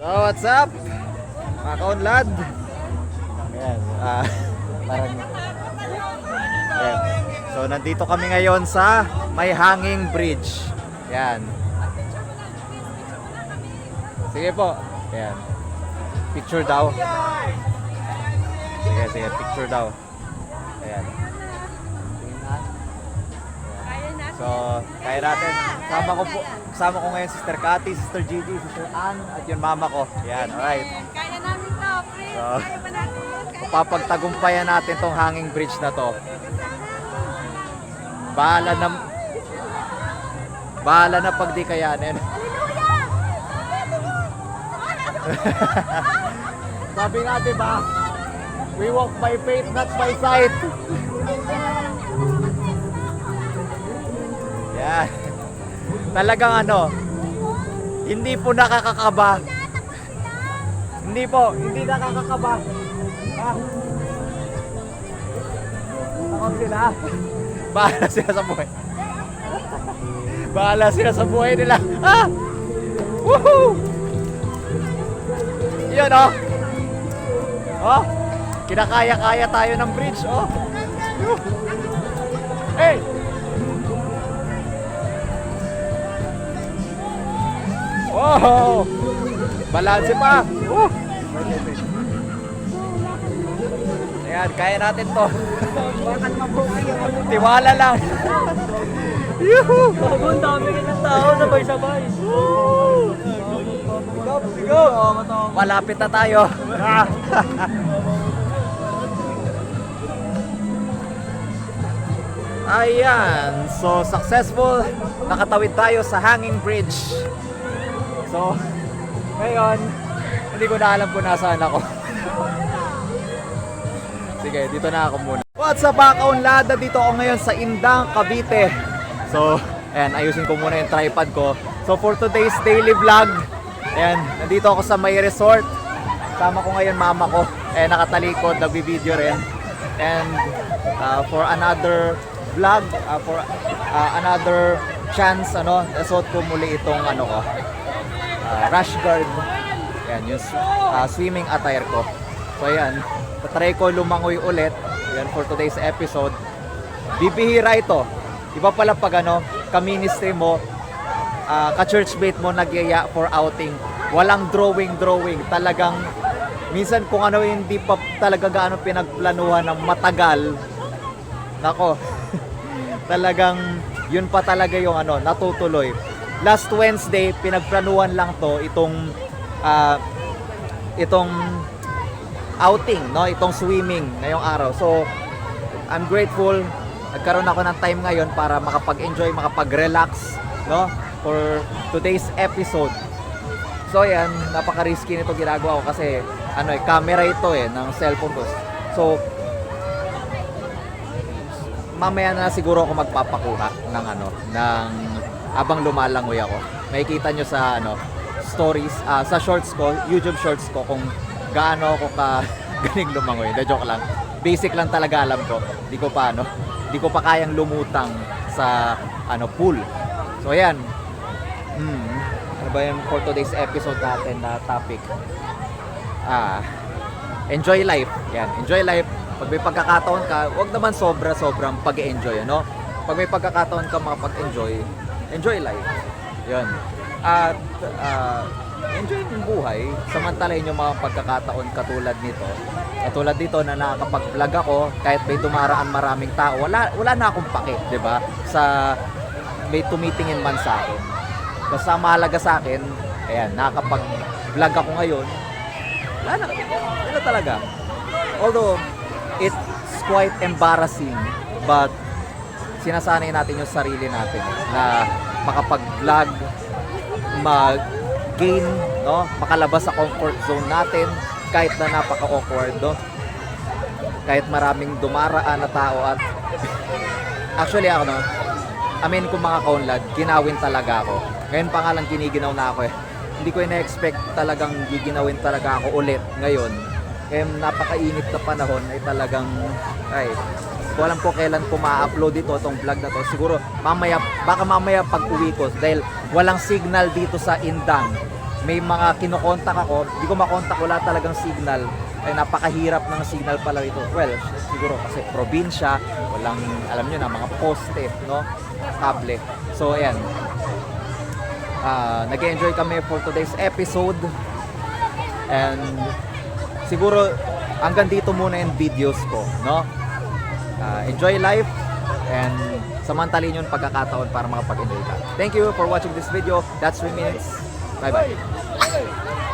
So, what's up? Mga kaunlad. Ayan, ah, parang... Ayan. So, nandito kami ngayon sa May Hanging Bridge. Ayan. Sige po. Ayan. Picture daw. Sige, sige. Picture daw. Ayan. So, kaya natin. Kasama ko po, kasama ko ngayon Sister Cathy, Sister Gigi, Sister Ann, at yung mama ko. Yan, alright. Kaya namin to, pre. So, Kaya ba natin yun? Kaya Papagtagumpayan natin tong hanging bridge na to. Bahala na Bahala na pag di kayanin. Sabi nga 'di ba? We walk by faith, not by sight. Talagang ano, hindi po nakakakaba. Hindi po, hindi nakakakaba. Ah. Takot sila. Bahala sila sa buhay. Bahala sila sa buhay nila. Ah! Woohoo! Yun oh. Oh. Kinakaya-kaya tayo ng bridge oh. Balanse pa. Uh! Ayan, kaya natin to. Tiwala lang. Yuhu! Ang dami ng tao, sabay-sabay. Sigaw, sigaw. Malapit na tayo. Ayan, so successful. Nakatawid tayo sa hanging bridge. So, ngayon, hindi ko na alam kung nasaan ako. Sige, dito na ako muna. What's up mga kaunlada? Dito ako ngayon sa Indang, Cavite. So, ayan, ayusin ko muna yung tripod ko. So, for today's daily vlog, ayan, nandito ako sa may resort. Sama ko ngayon mama ko. Eh, nakatalikod, nagbi-video rin. And uh, for another vlog, uh, for uh, another chance, ano, nasuot ko muli itong ano ko, uh, rash guard. Yan, yung uh, swimming attire ko. So ayan, tatry ko lumangoy ulit. Yan for today's episode. Bibihira ito. Iba pala pag ano, ka-ministry mo, uh, ka-churchmate mo nagyaya for outing. Walang drawing-drawing. Talagang minsan kung ano hindi pa talaga gaano pinagplanuhan ng matagal. Nako. talagang yun pa talaga yung ano, natutuloy. Last Wednesday, pinagplanuhan lang to itong ah, itong outing, no? Itong swimming ngayong araw. So, I'm grateful. Nagkaroon ako ng time ngayon para makapag-enjoy, makapag-relax, no? For today's episode. So, yan, napaka-risky nito ginagawa ko kasi ano eh, camera ito eh, ng cellphone ko. So, mamaya na siguro ako magpapakuha ng ano, ng abang lumalangoy ako. Makikita nyo sa ano, stories, ah, sa shorts ko, YouTube shorts ko kung gaano ako ka galing lumangoy. De joke lang. Basic lang talaga alam ko. Di ko pa ano, di ko pa kayang lumutang sa ano pool. So ayan. Hmm. Ano ba yung for today's episode natin na topic? Ah, enjoy life. Yan, enjoy life. Pag may pagkakataon ka, wag naman sobra-sobrang pag-enjoy, ano? Pag may pagkakataon ka makapag-enjoy, enjoy life. Yan. At ah, enjoy yung buhay. Samantalahin yung mga pagkakataon katulad nito. Katulad dito na nakakapag-vlog ako, kahit may dumaraan maraming tao, wala, wala na akong pake, di ba? Sa may tumitingin man sa akin. Basta mahalaga sa akin, ayan, nakakapag-vlog ako ngayon, wala na, wala talaga. Although, it's quite embarrassing, but sinasanay natin yung sarili natin na makapag-vlog, mag-gain, no? makalabas sa comfort zone natin kahit na napaka-awkward, no? kahit maraming dumaraan na tao at actually ako no, amin kung mga kaunlad, ginawin talaga ako. Ngayon pa nga lang giniginaw na ako eh. Hindi ko na-expect talagang giginawin talaga ako ulit ngayon. Eh, napakainit na panahon ay talagang, ay, ko alam ko kailan ko ma-upload ito, itong vlog na to. Siguro, mamaya, baka mamaya pag uwi ko, dahil walang signal dito sa Indang. may mga kinokontak ako, hindi ko makontak, wala talagang signal. Ay napakahirap ng signal pala ito. Well, siguro kasi probinsya, walang alam niyo na mga poste, no? Kable. So ayan. Ah, nag-enjoy kami for today's episode. And siguro hanggang dito muna yung videos ko, no? Ah, enjoy life and samantalin yung pagkakataon para makapag-enjoy ka. Thank you for watching this video. That's 3 minutes. Bye-bye.